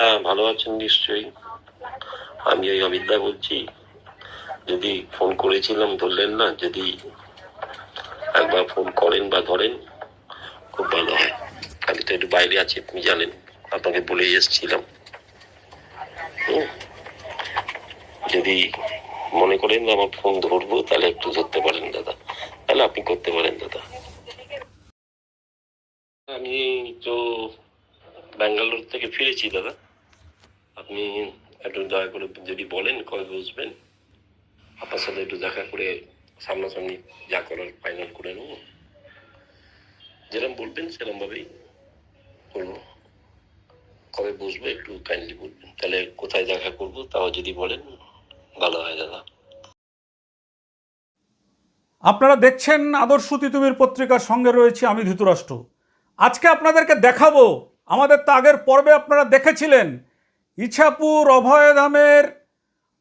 হ্যাঁ ভালো আছেন নিশ্চয়ই। আমি ওই অমিতদা বলছি। যদি ফোন করেছিলাম, ধরলেন না, যদি একবার ফোন করেন বা ধরেন, খুব ভালো হয়। কালি তো একটু বাইরে আছি, আপনি জানেন, আপনাকে বলে এসেছিলাম। যদি মনে করেন আমার ফোন ধরবো, তাহলে একটু ধরতে পারেন, দাদা। তাহলে আপনি করতে পারেন, দাদা। আমি তো ব্যাঙ্গালোর থেকে ফিরেছি, দাদা। আপনি একটু দয়া করে যদি বলেন কবে বসবেন আপনার সাথে একটু দেখা করে সামনাসামনি যা করার ফাইনাল করে নেব। যেরকম বলবেন সেরকম ভাবেই করব। কবে বসবো একটু কাইন্ডলি বলবেন। তাহলে কোথায় দেখা করব, তাও যদি বলেন, ভালো হয় দাদা। আপনারা দেখছেন আদর্শ তিতুমির পত্রিকার সঙ্গে রয়েছে আমি ধৃতরাষ্ট্র। আজকে আপনাদেরকে দেখাবো, আমাদের তো আগের পর্বে আপনারা দেখেছিলেন ইছাপুর অভয়ধামের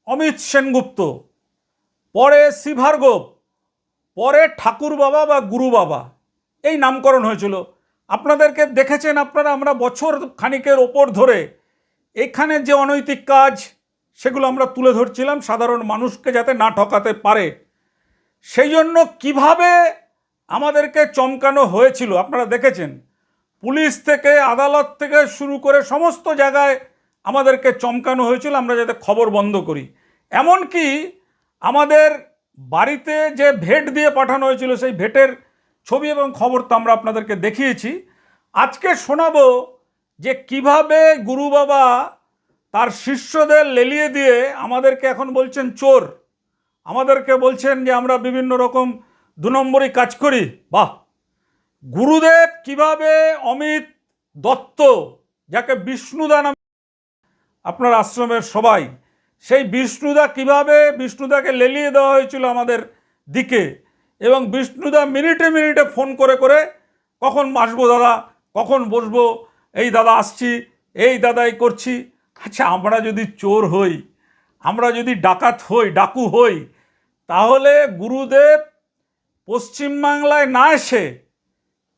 অমিত সেনগুপ্ত, পরে শিভার্গব, পরে ঠাকুর বাবা বা গুরু বাবা, এই নামকরণ হয়েছিল। আপনাদেরকে দেখেছেন আপনারা, আমরা বছর খানিকের ওপর ধরে এখানে যে অনৈতিক কাজ, সেগুলো আমরা তুলে ধরছিলাম, সাধারণ মানুষকে যাতে না ঠকাতে পারে। সেই জন্য কীভাবে আমাদেরকে চমকানো হয়েছিল, আপনারা দেখেছেন। পুলিশ থেকে, আদালত থেকে শুরু করে সমস্ত জায়গায় আমাদেরকে চমকানো হয়েছিল, আমরা যাতে খবর বন্ধ করি। এমনকি আমাদের বাড়িতে যে ভেট দিয়ে পাঠানো হয়েছিল, সেই ভেটের ছবি এবং খবর তো আমরা আপনাদেরকে দেখিয়েছি। আজকে শোনাবো যে কীভাবে গুরু বাবা তার শিষ্যদের লেলিয়ে দিয়ে আমাদেরকে এখন বলছেন চোর। আমাদেরকে বলছেন যে আমরা বিভিন্ন রকম দু নম্বরই কাজ করি। বাহ! গুরুদেব কীভাবে অমিত দত্ত, যাকে বিষ্ণুদা আপনার আশ্রমের সবাই। সেই বিষ্ণুদা কীভাবে বিষ্ণুদাকে লেলিয়ে দেওয়া হয়েছিল আমাদের দিকে এবং বিষ্ণুদা মিনিটে মিনিটে ফোন করে করে কখন আসব দাদা, কখন বসবো, এই দাদা আসছি, এই দাদাই করছি। আচ্ছা আমরা যদি চোর হই, আমরা যদি ডাকাত হই, ডাকু হই, তাহলে গুরুদেব পশ্চিমবাংলায় না এসে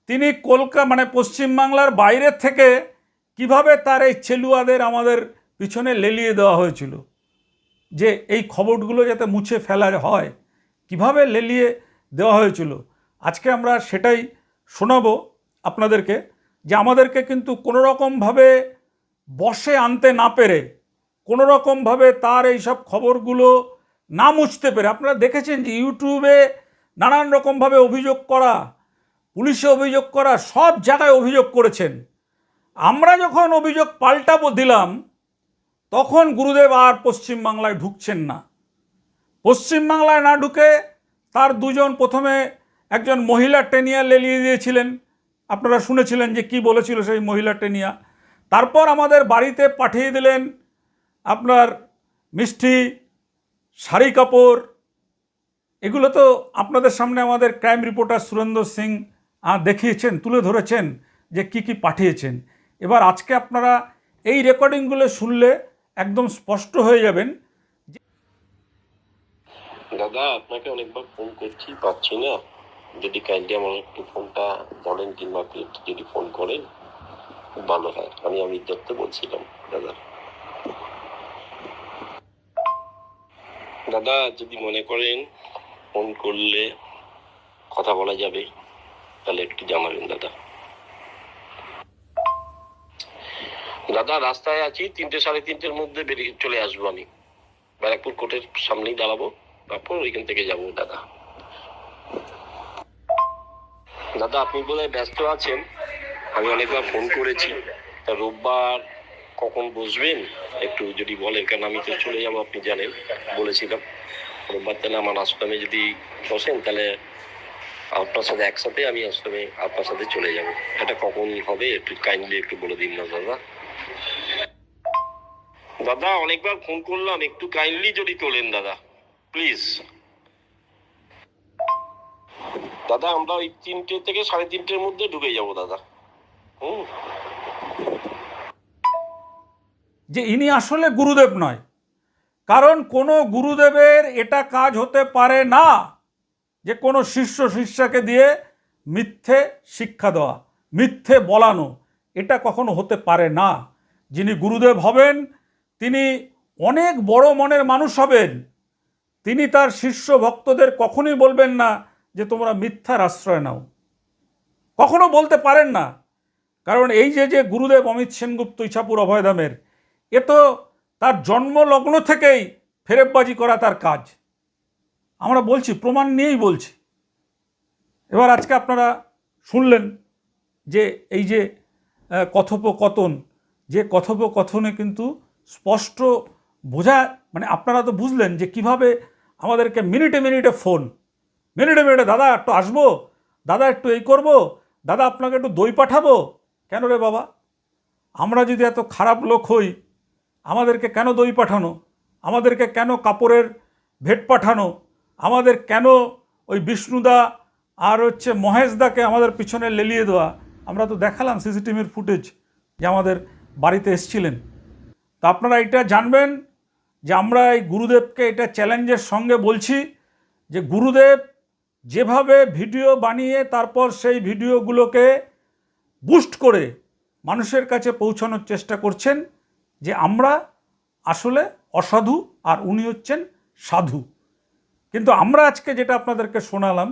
তিনি কলকা মানে পশ্চিমবাংলার বাইরের থেকে কীভাবে তার এই ছেলুয়াদের আমাদের পিছনে লেলিয়ে দেওয়া হয়েছিল যে এই খবরগুলো যাতে মুছে ফেলা হয়, কীভাবে লেলিয়ে দেওয়া হয়েছিল, আজকে আমরা সেটাই শোনাবো আপনাদেরকে যে আমাদেরকে কিন্তু কোনো রকমভাবে বসে আনতে না পেরে কোনো রকমভাবে তার এই সব খবরগুলো না মুছতে পেরে। আপনারা দেখেছেন যে ইউটিউবে নানান রকমভাবে অভিযোগ করা, পুলিশে অভিযোগ করা, সব জায়গায় অভিযোগ করেছেন। আমরা যখন অভিযোগ পাল্টাবো দিলাম তখন গুরুদেব আর পশ্চিমবাংলায় ঢুকছেন না। পশ্চিমবাংলায় না ঢুকে তার দুজন প্রথমে একজন মহিলা টেনিয়া লেলিয়ে দিয়েছিলেন। আপনারা শুনেছিলেন যে কি বলেছিল সেই মহিলা টেনিয়া। তারপর আমাদের বাড়িতে পাঠিয়ে দিলেন আপনার মিষ্টি, শাড়ি কাপড়। এগুলো তো আপনাদের সামনে আমাদের ক্রাইম রিপোর্টার সুরেন্দ্র সিং দেখিয়েছেন, তুলে ধরেছেন যে কি কি পাঠিয়েছেন। এবার আজকে আপনারা এই রেকর্ডিংগুলো শুনলে একদম স্পষ্ট হয়ে যাবেন দাদা, আপনাকে অনেকবার ফোন করছি, পাচ্ছি না। যদি কাইন্ডলি আমার একটু ফোনটা বলেন, কিংবা আপনি যদি ফোন করেন, খুব ভালো হয়। আমি অমিত দত্ত বলছিলাম, দাদা। দাদা, যদি মনে করেন ফোন করলে কথা বলা যাবে, তাহলে একটু জানাবেন, দাদা। দাদা, রাস্তায় আছি, তিনটে, সাড়ে তিনটের মধ্যে বেরিয়ে চলে আসব আমি। ব্যারাকপুর কোর্টের সামনেই দাঁড়াবো, তারপর ওইখান থেকে যাব দাদা। দাদা, আপনি বলে ব্যস্ত আছেন? আমি অনেকবার ফোন করেছি। তা রোববার কখন বসবেন? একটু যদি বলেন কারণ আমি তো চলে যাব, আপনি জানেন, বলেছিলাম। রোববার তাহলে আমার আশ্রমে যদি বসেন, তাহলে আপনার সাথে একসাথে আমি আশ্রমে আপনার সাথে চলে যাব। এটা কখন হবে? একটু কাইন্ডলি একটু বলে দিন না, দাদা। দাদা, অনেকবার ফোন করলাম, একটু কাইন্ডলি যদি তোলেন, দাদা। প্লিজ দাদা, আমরা ওই তিনটে থেকে সাড়ে তিনটের মধ্যে ঢুকে যাব, দাদা। হুম। যে ইনি আসলে গুরুদেব নয়, কারণ কোনো গুরুদেবের এটা কাজ হতে পারে না যে কোনো শিষ্য শিষ্যাকে দিয়ে মিথ্যে শিক্ষা দেওয়া, মিথ্যে বলানো। এটা কখনো হতে পারে না। যিনি গুরুদেব হবেন, তিনি অনেক বড় মনের মানুষ হবেন। তিনি তার শিষ্য ভক্তদের কখনোই বলবেন না যে তোমরা মিথ্যার আশ্রয় নাও। কখনো বলতে পারেন না। কারণ এই যে যে গুরুদেব অমিত সেনগুপ্ত ইছাপুর অভয়ধামের এ তো তার জন্মলগ্ন থেকেই ফেরেববাজি করা তার কাজ। আমরা বলছি, প্রমাণ নিয়েই বলছি। এবার আজকে আপনারা শুনলেন যে, এই যে কথোপকথন। যে কথোপকথনে কিন্তু স্পষ্ট বোঝা মানে আপনারা তো বুঝলেন যে কীভাবে আমাদেরকে মিনিটে মিনিটে ফোন, মিনিটে মিনিটে, দাদা, একটু আসব, দাদা, একটু এই করব, দাদা, আপনাকে একটু দই পাঠাবো। কেন রে বাবা? আমরা যদি এত খারাপ লোক হই, আমাদেরকে কেন দই পাঠানো? আমাদেরকে কেন কাপড়ের ভেট পাঠানো? আমাদের কেন ওই বিষ্ণুদা আর হচ্ছে মহেশদাকে আমাদের পিছনে লেলিয়ে দেওয়া? আমরা তো দেখালাম সিসিটিভির ফুটেজ যে আমাদের বাড়িতে এসছিলেন। তা আপনারা এটা জানবেন যে আমরা এই গুরুদেবকে এটা চ্যালেঞ্জের সঙ্গে বলছি যে গুরুদেব যেভাবে ভিডিও বানিয়ে তারপর সেই ভিডিওগুলোকে বুস্ট করে মানুষের কাছে পৌঁছানোর চেষ্টা করছেন যে আমরা আসলে অসাধু আর উনি হচ্ছেন সাধু। কিন্তু আমরা আজকে যেটা আপনাদেরকে শোনালাম,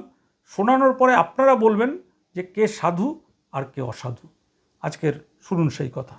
শোনানোর পরে আপনারা বলবেন যে কে সাধু আর কে অসাধু। আজকের শুনুন সেই কথা।